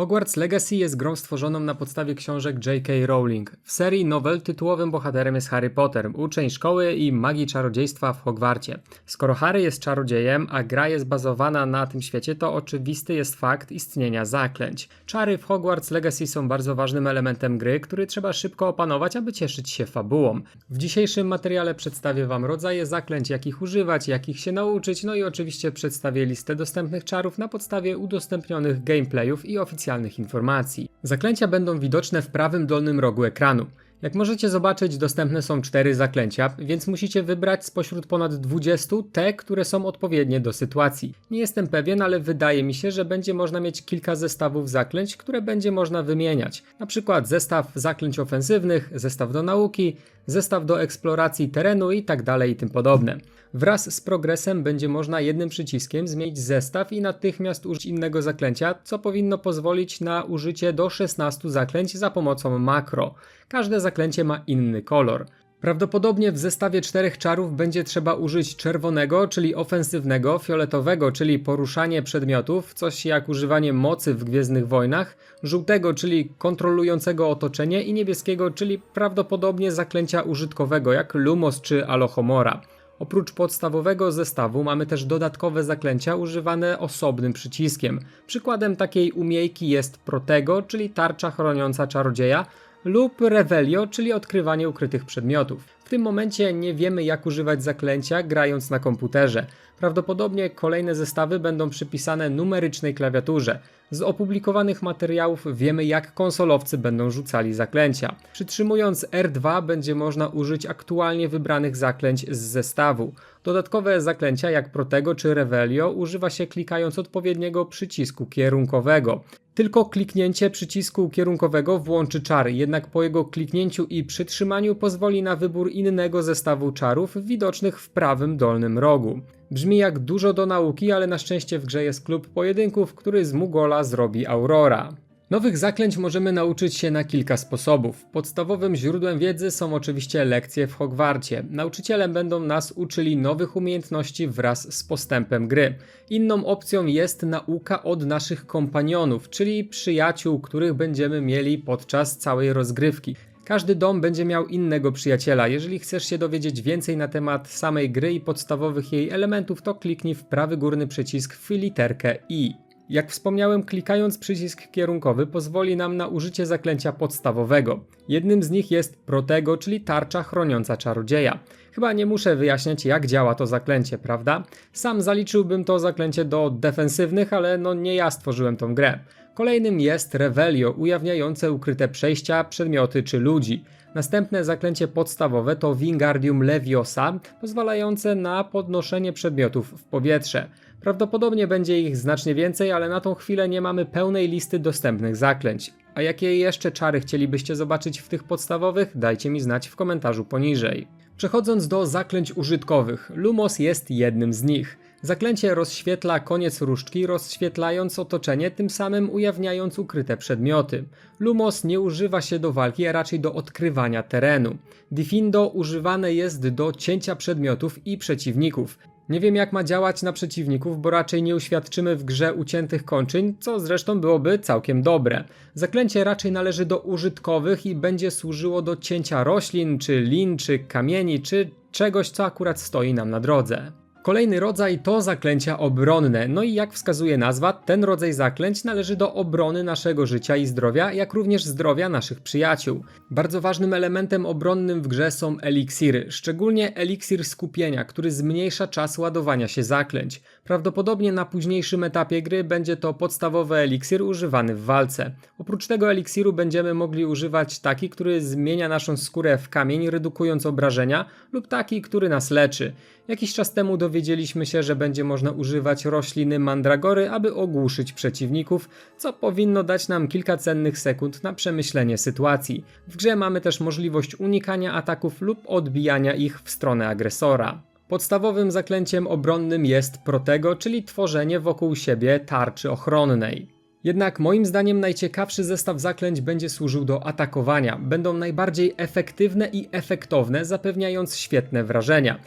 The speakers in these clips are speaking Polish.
Hogwarts Legacy jest grą stworzoną na podstawie książek J.K. Rowling. W serii nowel tytułowym bohaterem jest Harry Potter, uczeń szkoły i magii czarodziejstwa w Hogwarcie. Skoro Harry jest czarodziejem, a gra jest bazowana na tym świecie, to oczywisty jest fakt istnienia zaklęć. Czary w Hogwarts Legacy są bardzo ważnym elementem gry, który trzeba szybko opanować, aby cieszyć się fabułą. W dzisiejszym materiale przedstawię Wam rodzaje zaklęć, jakich używać, jakich się nauczyć, no i oczywiście przedstawię listę dostępnych czarów na podstawie udostępnionych gameplayów i oficjalnych informacji. Zaklęcia będą widoczne w prawym dolnym rogu ekranu. Jak możecie zobaczyć, dostępne są cztery zaklęcia, więc musicie wybrać spośród ponad 20 te, które są odpowiednie do sytuacji. Nie jestem pewien, ale wydaje mi się, że będzie można mieć kilka zestawów zaklęć, które będzie można wymieniać. Na przykład zestaw zaklęć ofensywnych, zestaw do nauki, zestaw do eksploracji terenu i tak i tym podobne. Wraz z progresem będzie można jednym przyciskiem zmienić zestaw i natychmiast użyć innego zaklęcia, co powinno pozwolić na użycie do 16 zaklęć za pomocą makro. Każde zaklęcie ma inny kolor. Prawdopodobnie w zestawie czterech czarów będzie trzeba użyć czerwonego, czyli ofensywnego, fioletowego, czyli poruszanie przedmiotów, coś jak używanie mocy w Gwiezdnych Wojnach, żółtego, czyli kontrolującego otoczenie i niebieskiego, czyli prawdopodobnie zaklęcia użytkowego, jak Lumos czy Alohomora. Oprócz podstawowego zestawu mamy też dodatkowe zaklęcia używane osobnym przyciskiem. Przykładem takiej umiejki jest Protego, czyli tarcza chroniąca czarodzieja, lub Revelio, czyli odkrywanie ukrytych przedmiotów. W tym momencie nie wiemy jak używać zaklęcia grając na komputerze. Prawdopodobnie kolejne zestawy będą przypisane numerycznej klawiaturze. Z opublikowanych materiałów wiemy jak konsolowcy będą rzucali zaklęcia. Przytrzymując R2 będzie można użyć aktualnie wybranych zaklęć z zestawu. Dodatkowe zaklęcia jak Protego czy Revelio używa się klikając odpowiedniego przycisku kierunkowego. Tylko kliknięcie przycisku kierunkowego włączy czar, jednak po jego kliknięciu i przytrzymaniu pozwoli na wybór innego zestawu czarów widocznych w prawym dolnym rogu. Brzmi jak dużo do nauki, ale na szczęście w grze jest klub pojedynków, który z Mugola zrobi Aurora. Nowych zaklęć możemy nauczyć się na kilka sposobów. Podstawowym źródłem wiedzy są oczywiście lekcje w Hogwarcie. Nauczyciele będą nas uczyli nowych umiejętności wraz z postępem gry. Inną opcją jest nauka od naszych kompanionów, czyli przyjaciół, których będziemy mieli podczas całej rozgrywki. Każdy dom będzie miał innego przyjaciela. Jeżeli chcesz się dowiedzieć więcej na temat samej gry i podstawowych jej elementów, to kliknij w prawy górny przycisk w literkę I. Jak wspomniałem, klikając przycisk kierunkowy pozwoli nam na użycie zaklęcia podstawowego. Jednym z nich jest Protego, czyli tarcza chroniąca czarodzieja. Chyba nie muszę wyjaśniać jak działa to zaklęcie, prawda? Sam zaliczyłbym to zaklęcie do defensywnych, ale no nie ja stworzyłem tą grę. Kolejnym jest Revelio, ujawniające ukryte przejścia, przedmioty czy ludzi. Następne zaklęcie podstawowe to Wingardium Leviosa, pozwalające na podnoszenie przedmiotów w powietrze. Prawdopodobnie będzie ich znacznie więcej, ale na tą chwilę nie mamy pełnej listy dostępnych zaklęć. A jakie jeszcze czary chcielibyście zobaczyć w tych podstawowych? Dajcie mi znać w komentarzu poniżej. Przechodząc do zaklęć użytkowych, Lumos jest jednym z nich. Zaklęcie rozświetla koniec różdżki, rozświetlając otoczenie, tym samym ujawniając ukryte przedmioty. Lumos nie używa się do walki, a raczej do odkrywania terenu. Diffindo używane jest do cięcia przedmiotów i przeciwników. Nie wiem jak ma działać na przeciwników, bo raczej nie uświadczymy w grze uciętych kończyn, co zresztą byłoby całkiem dobre. Zaklęcie raczej należy do użytkowych i będzie służyło do cięcia roślin, czy lin, czy kamieni, czy czegoś, co akurat stoi nam na drodze. Kolejny rodzaj to zaklęcia obronne. No i jak wskazuje nazwa, ten rodzaj zaklęć należy do obrony naszego życia i zdrowia, jak również zdrowia naszych przyjaciół. Bardzo ważnym elementem obronnym w grze są eliksiry, szczególnie eliksir skupienia, który zmniejsza czas ładowania się zaklęć. Prawdopodobnie na późniejszym etapie gry będzie to podstawowy eliksir używany w walce. Oprócz tego eliksiru będziemy mogli używać taki, który zmienia naszą skórę w kamień, redukując obrażenia, lub taki, który nas leczy. Jakiś czas temu dowiedzieliśmy się, że będzie można używać rośliny mandragory, aby ogłuszyć przeciwników, co powinno dać nam kilka cennych sekund na przemyślenie sytuacji. W grze mamy też możliwość unikania ataków lub odbijania ich w stronę agresora. Podstawowym zaklęciem obronnym jest Protego, czyli tworzenie wokół siebie tarczy ochronnej. Jednak moim zdaniem najciekawszy zestaw zaklęć będzie służył do atakowania. Będą najbardziej efektywne i efektowne, zapewniając świetne wrażenia.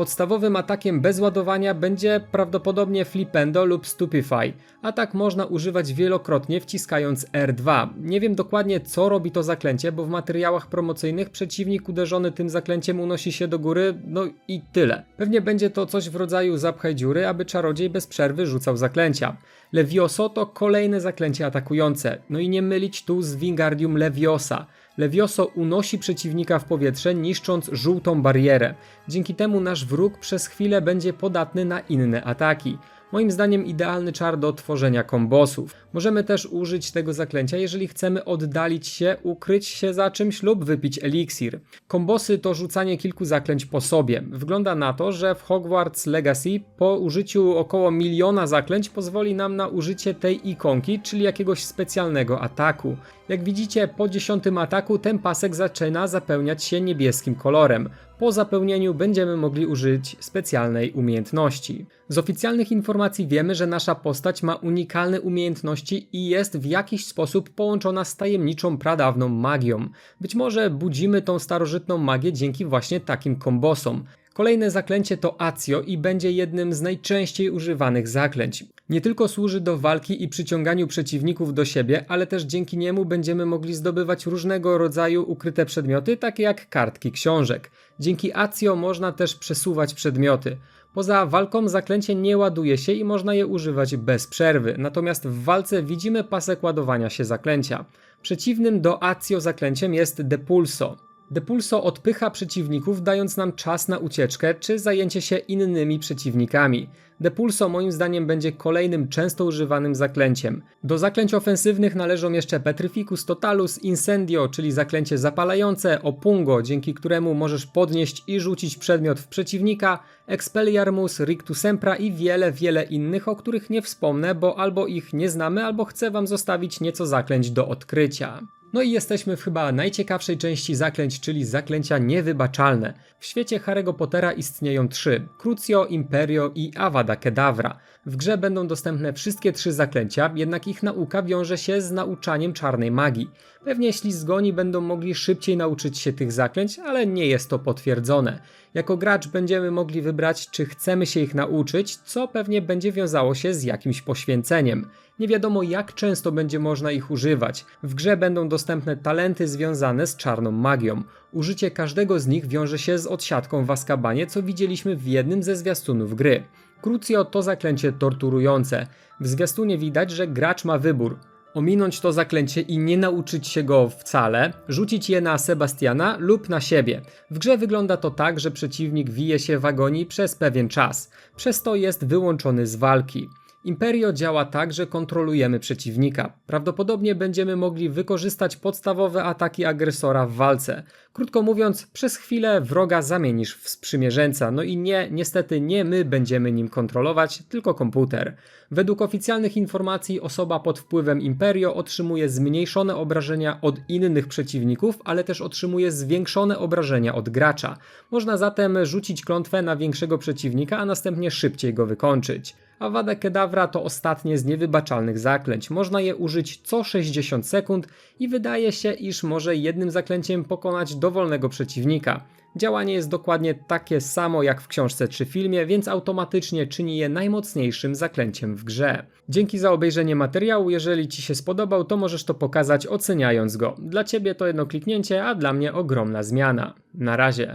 Podstawowym atakiem bez ładowania będzie prawdopodobnie Flipendo lub Stupefy. Atak można używać wielokrotnie wciskając R2. Nie wiem dokładnie co robi to zaklęcie, bo w materiałach promocyjnych przeciwnik uderzony tym zaklęciem unosi się do góry, no i tyle. Pewnie będzie to coś w rodzaju zapchaj dziury, aby czarodziej bez przerwy rzucał zaklęcia. Levioso to kolejne zaklęcie atakujące, no i nie mylić tu z Wingardium Leviosa. Levioso unosi przeciwnika w powietrze, niszcząc żółtą barierę. Dzięki temu nasz wróg przez chwilę będzie podatny na inne ataki. Moim zdaniem idealny czar do tworzenia kombosów. Możemy też użyć tego zaklęcia, jeżeli chcemy oddalić się, ukryć się za czymś lub wypić eliksir. Kombosy to rzucanie kilku zaklęć po sobie. Wygląda na to, że w Hogwarts Legacy po użyciu około miliona zaklęć pozwoli nam na użycie tej ikonki, czyli jakiegoś specjalnego ataku. Jak widzicie, po dziesiątym ataku ten pasek zaczyna zapełniać się niebieskim kolorem. Po zapełnieniu będziemy mogli użyć specjalnej umiejętności. Z oficjalnych informacji wiemy, że nasza postać ma unikalne umiejętności i jest w jakiś sposób połączona z tajemniczą pradawną magią. Być może budzimy tą starożytną magię dzięki właśnie takim kombosom. Kolejne zaklęcie to Accio i będzie jednym z najczęściej używanych zaklęć. Nie tylko służy do walki i przyciąganiu przeciwników do siebie, ale też dzięki niemu będziemy mogli zdobywać różnego rodzaju ukryte przedmioty, takie jak kartki książek. Dzięki Accio można też przesuwać przedmioty. Poza walką zaklęcie nie ładuje się i można je używać bez przerwy, natomiast w walce widzimy pasek ładowania się zaklęcia. Przeciwnym do Accio zaklęciem jest Depulso. Depulso odpycha przeciwników, dając nam czas na ucieczkę czy zajęcie się innymi przeciwnikami. Depulso moim zdaniem będzie kolejnym często używanym zaklęciem. Do zaklęć ofensywnych należą jeszcze Petrificus Totalus, Incendio, czyli zaklęcie zapalające, Opungo, dzięki któremu możesz podnieść i rzucić przedmiot w przeciwnika, Expelliarmus, Rictus Sempra i wiele, wiele innych, o których nie wspomnę, bo albo ich nie znamy, albo chcę wam zostawić nieco zaklęć do odkrycia. No i jesteśmy w chyba najciekawszej części zaklęć, czyli zaklęcia niewybaczalne. W świecie Harry'ego Pottera istnieją trzy: Crucio, Imperio i Avada Kedavra. W grze będą dostępne wszystkie trzy zaklęcia, jednak ich nauka wiąże się z nauczaniem czarnej magii. Pewnie ślizgoni będą mogli szybciej nauczyć się tych zaklęć, ale nie jest to potwierdzone. Jako gracz będziemy mogli wybrać, czy chcemy się ich nauczyć, co pewnie będzie wiązało się z jakimś poświęceniem. Nie wiadomo jak często będzie można ich używać. W grze będą dostępne talenty związane z czarną magią. Użycie każdego z nich wiąże się z odsiadką w Azkabanie, co widzieliśmy w jednym ze zwiastunów gry. Crucio to zaklęcie torturujące. W zwiastunie widać, że gracz ma wybór. Ominąć to zaklęcie i nie nauczyć się go wcale, rzucić je na Sebastiana lub na siebie. W grze wygląda to tak, że przeciwnik wije się w agonii przez pewien czas, przez to jest wyłączony z walki. Imperio działa tak, że kontrolujemy przeciwnika. Prawdopodobnie będziemy mogli wykorzystać podstawowe ataki agresora w walce. Krótko mówiąc, przez chwilę wroga zamienisz w sprzymierzeńca, no i nie, niestety nie my będziemy nim kontrolować, tylko komputer. Według oficjalnych informacji osoba pod wpływem Imperio otrzymuje zmniejszone obrażenia od innych przeciwników, ale też otrzymuje zwiększone obrażenia od gracza. Można zatem rzucić klątwę na większego przeciwnika, a następnie szybciej go wykończyć. Avada Kedavra to ostatnie z niewybaczalnych zaklęć. Można je użyć co 60 sekund i wydaje się, iż może jednym zaklęciem pokonać dowolnego przeciwnika. Działanie jest dokładnie takie samo jak w książce czy filmie, więc automatycznie czyni je najmocniejszym zaklęciem w grze. Dzięki za obejrzenie materiału, jeżeli Ci się spodobał, to możesz to pokazać oceniając go. Dla Ciebie to jedno kliknięcie, a dla mnie ogromna zmiana. Na razie.